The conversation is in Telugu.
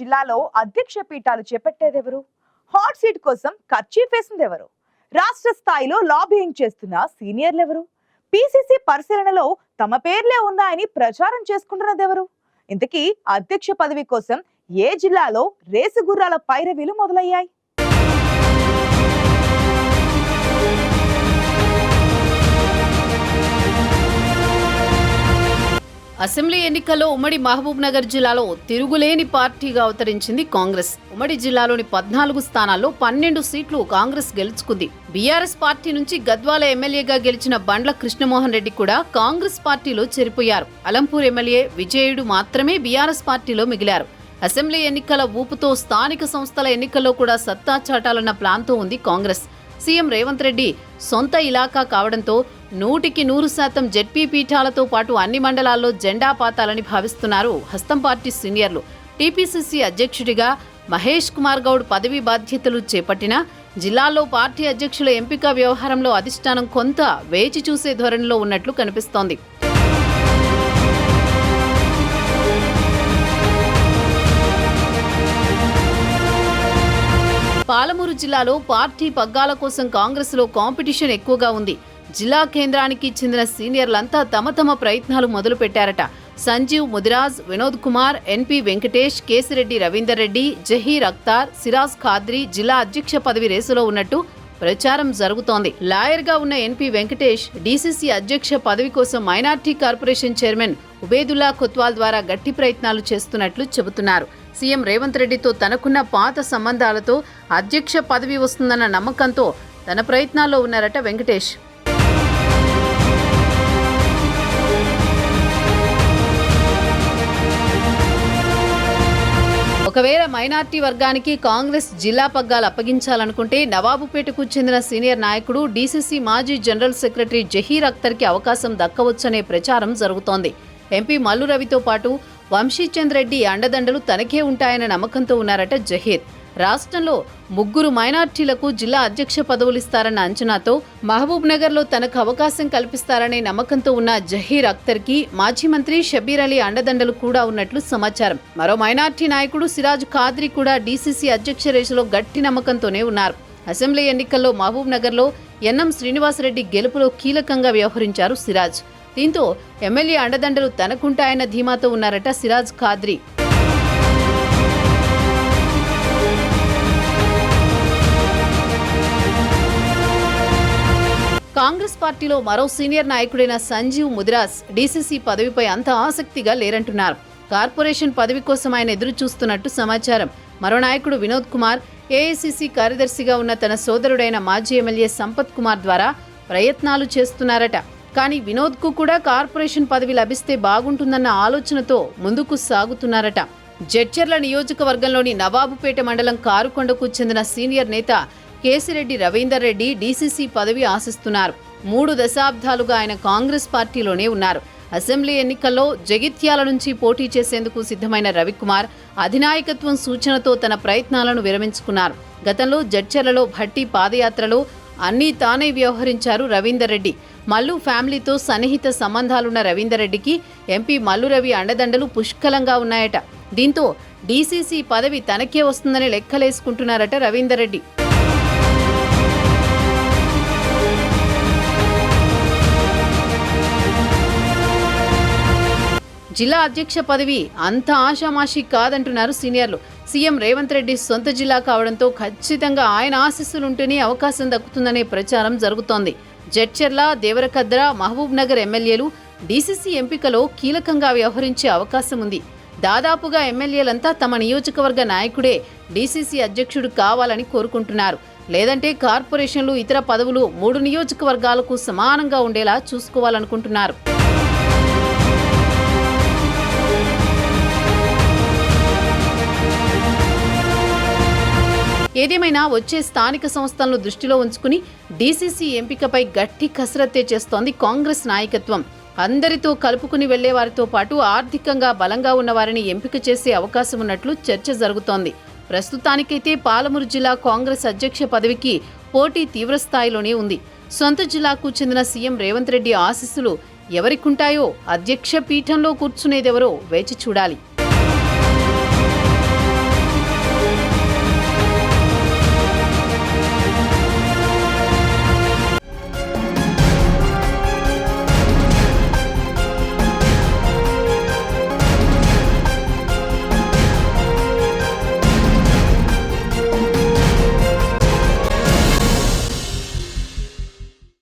జిల్లాలో అధ్యక్ష పీఠాలు చేపట్టేదెవరు హాట్ సీట్ కోసం ఖర్చీఫ్ వేసిందెవరు రాష్ట్ర స్థాయిలో లాబియింగ్ చేస్తున్న సీనియర్లు ఎవరు? పిసిసి పరిశీలనలో తమ పేర్లే ఉన్నాయని ప్రచారం చేసుకుంటున్నదెవరు ఇంతకీ అధ్యక్ష పదవి కోసం ఏ జిల్లాలో రేసు గుర్రాల పైరవీలు మొదలయ్యాయి? అసెంబ్లీ ఎన్నికల్లో ఉమ్మడి మహబూబ్ నగర్ జిల్లాలో తిరుగులేని పార్టీగా అవతరించింది కాంగ్రెస్. ఉమ్మడి జిల్లాలోని పద్నాలుగు స్థానాల్లో పన్నెండు సీట్లు కాంగ్రెస్ గెలుచుకుంది. బీఆర్ఎస్ పార్టీ నుంచి గద్వాల ఎమ్మెల్యేగా గెలిచిన బండ్ల కృష్ణమోహన్ రెడ్డి కూడా కాంగ్రెస్ పార్టీలో చేరిపోయారు. అలంపూర్ ఎమ్మెల్యే విజయుడు మాత్రమే బీఆర్ఎస్ పార్టీలో మిగిలారు. అసెంబ్లీ ఎన్నికల ఊపుతో స్థానిక సంస్థల ఎన్నికల్లో కూడా సత్తా చాటాలన్న ప్లాన్తో ఉంది కాంగ్రెస్. సీఎం రేవంత్ రెడ్డి సొంత ఇలాకా కావడంతో నూటికి నూరు శాతం జెడ్పీ పీఠాలతో పాటు అన్ని మండలాల్లో జెండా పాతాలని భావిస్తున్నారు హస్తం పార్టీ సీనియర్లు. టీపీసీసీ అధ్యక్షుడిగా మహేష్ కుమార్ గౌడ్ పదవీ బాధ్యతలు చేపట్టిన జిల్లాల్లో పార్టీ అధ్యక్షుల ఎంపిక వ్యవహారంలో అధిష్టానం కొంత వేచి చూసే ధోరణిలో ఉన్నట్లు కనిపిస్తోంది. పాలమూరు జిల్లాలో పార్టీ పగ్గాల కోసం కాంగ్రెస్లో కాంపిటీషన్ ఎక్కువగా ఉంది. జిల్లా కేంద్రానికి చెందిన సీనియర్లంతా తమ తమ ప్రయత్నాలు మొదలుపెట్టారట. సంజీవ్ ముదిరాజ్ వినోద్ కుమార్ ఎన్పి వెంకటేష్ కేసిరెడ్డి రవీందర్ రెడ్డి జహీర్ అఖ్తార్ సిరాజ్ ఖాద్రి జిల్లా అధ్యక్ష పదవి రేసులో ఉన్నట్టు ప్రచారం జరుగుతోంది. లాయర్గా ఉన్న ఎన్పి వెంకటేష్ డీసీసీ అధ్యక్ష పదవి కోసం minority corporation chairman Ubedullah Kotwal ద్వారా గట్టి ప్రయత్నాలు చేస్తున్నట్లు చెబుతున్నారు. సీఎం రేవంత్ రెడ్డితో తనకున్న పాత సంబంధాలతో అధ్యక్ష పదవి వస్తుందన్న నమ్మకంతో తన ప్రయత్నాల్లో ఉన్నారట వెంకటేష్. ఒకవేళ మైనార్టీ వర్గానికి కాంగ్రెస్ జిల్లా పగ్గాలు అప్పగించాలనుకుంటే నవాబుపేటకు చెందిన సీనియర్ నాయకుడు డీసీసీ మాజీ జనరల్ సెక్రటరీ జహీర్ అఖ్తర్కి అవకాశం దక్కవచ్చనే ప్రచారం జరుగుతోంది. ఎంపీ మల్లు రవితో పాటు వంశీచంద్ రెడ్డి అండదండలు తనకే ఉంటాయన్న నమ్మకంతో ఉన్నారట జహీర్. రాష్ట్రంలో ముగ్గురు మైనార్టీలకు జిల్లా అధ్యక్ష పదవులిస్తారన్న అంచనాతో మహబూబ్ నగర్లో తనకు అవకాశం కల్పిస్తారనే నమ్మకంతో ఉన్న జహీర్ అఖ్తర్కి మాజీ మంత్రి షబీర్ అలీ అండదండలు కూడా ఉన్నట్లు సమాచారం. మరో మైనార్టీ నాయకుడు సిరాజ్ ఖాద్రి కూడా డీసీసీ అధ్యక్ష రేసులో గట్టి నమ్మకంతోనే ఉన్నారు. అసెంబ్లీ ఎన్నికల్లో మహబూబ్ నగర్లో ఎన్ఎం శ్రీనివాసరెడ్డి గెలుపులో కీలకంగా వ్యవహరించారు సిరాజ్. దీంతో ఎమ్మెల్యే అండదండలు తనకుంటాయన్న ధీమాతో ఉన్నారట సిరాజ్ ఖాద్రి. కాంగ్రెస్ పార్టీలో మరో సీనియర్ నాయకుడైన సంజీవ్ ముదిరాస్ డీసీసీ పదవిపై అంత ఆసక్తిగా లేరంటున్నారు. కార్పొరేషన్ పదవి కోసం ఆయన ఎదురు చూస్తున్నట్టు సమాచారం. మరో నాయకుడు వినోద్ కుమార్ ఏఐసిసి కార్యదర్శిగా ఉన్న తన సోదరుడైన మాజీ ఎమ్మెల్యే సంపత్ కుమార్ ద్వారా ప్రయత్నాలు చేస్తున్నారట. కానీ వినోద్కు కూడా కార్పొరేషన్ పదవి లభిస్తే బాగుంటుందన్న ఆలోచనతో ముందుకు సాగుతున్నారట. జడ్చర్ల నియోజకవర్గంలోని నవాబుపేట మండలం కారుకొండకు చెందిన సీనియర్ నేత కేసిరెడ్డి రవీందర్ రెడ్డి డీసీసీ పదవి ఆశిస్తున్నారు. మూడు దశాబ్దాలుగా ఆయన కాంగ్రెస్ పార్టీలోనే ఉన్నారు. అసెంబ్లీ ఎన్నికల్లో జగిత్యాల నుంచి పోటీ చేసేందుకు సిద్ధమైన రవికుమార్ అధినాయకత్వం సూచనతో తన ప్రయత్నాలను విరమించుకున్నారు. గతంలో జడ్చర్లలో భట్టి పాదయాత్రలో అన్నీ తానే వ్యవహరించారు రవీందర్ రెడ్డి. మల్లు ఫ్యామిలీతో సన్నిహిత సంబంధాలున్న రవీందర్ రెడ్డికి ఎంపీ మల్లు రవి అండదండలు పుష్కలంగా ఉన్నాయట. దీంతో డీసీసీ పదవి తనకే వస్తుందని లెక్కలేసుకుంటున్నారట రవీందర్ రెడ్డి. జిల్లా అధ్యక్ష పదవి అంత ఆషామాషి కాదంటున్నారు సీనియర్లు. సీఎం రేవంత్ రెడ్డి సొంత జిల్లా కావడంతో ఖచ్చితంగా ఆయన ఆశీస్సులుంటేనే అవకాశం దక్కుతుందనే ప్రచారం జరుగుతోంది. జడ్చర్ల దేవరకద్ర మహబూబ్ నగర్ ఎమ్మెల్యేలు డీసీసీ ఎంపికలో కీలకంగా వ్యవహరించే అవకాశం ఉంది. దాదాపుగా ఎమ్మెల్యేలంతా తమ నియోజకవర్గ నాయకుడే డీసీసీ అధ్యక్షుడు కావాలని కోరుకుంటున్నారు. లేదంటే కార్పొరేషన్లు ఇతర పదవులు మూడు నియోజకవర్గాలకు సమానంగా ఉండేలా చూసుకోవాలనుకుంటున్నారు. ఏదేమైనా వచ్చే స్థానిక సంస్థలను దృష్టిలో ఉంచుకుని డీసీసీ ఎంపికపై గట్టి కసరత్తే చేస్తోంది కాంగ్రెస్ నాయకత్వం. అందరితో కలుపుకుని వెళ్ళేవారితో పాటు ఆర్థికంగా బలంగా ఉన్నవారిని ఎంపిక చేసే అవకాశం ఉన్నట్లు చర్చ జరుగుతోంది. ప్రస్తుతానికైతే పాలమూరు జిల్లా కాంగ్రెస్ అధ్యక్ష పదవికి పోటీ తీవ్రస్థాయిలోనే ఉంది. సొంత జిల్లాకు చెందిన సీఎం రేవంత్ రెడ్డి ఆశీస్సులు ఎవరికుంటాయో అధ్యక్ష పీఠంలో కూర్చునేదెవరో వేచి చూడాలి.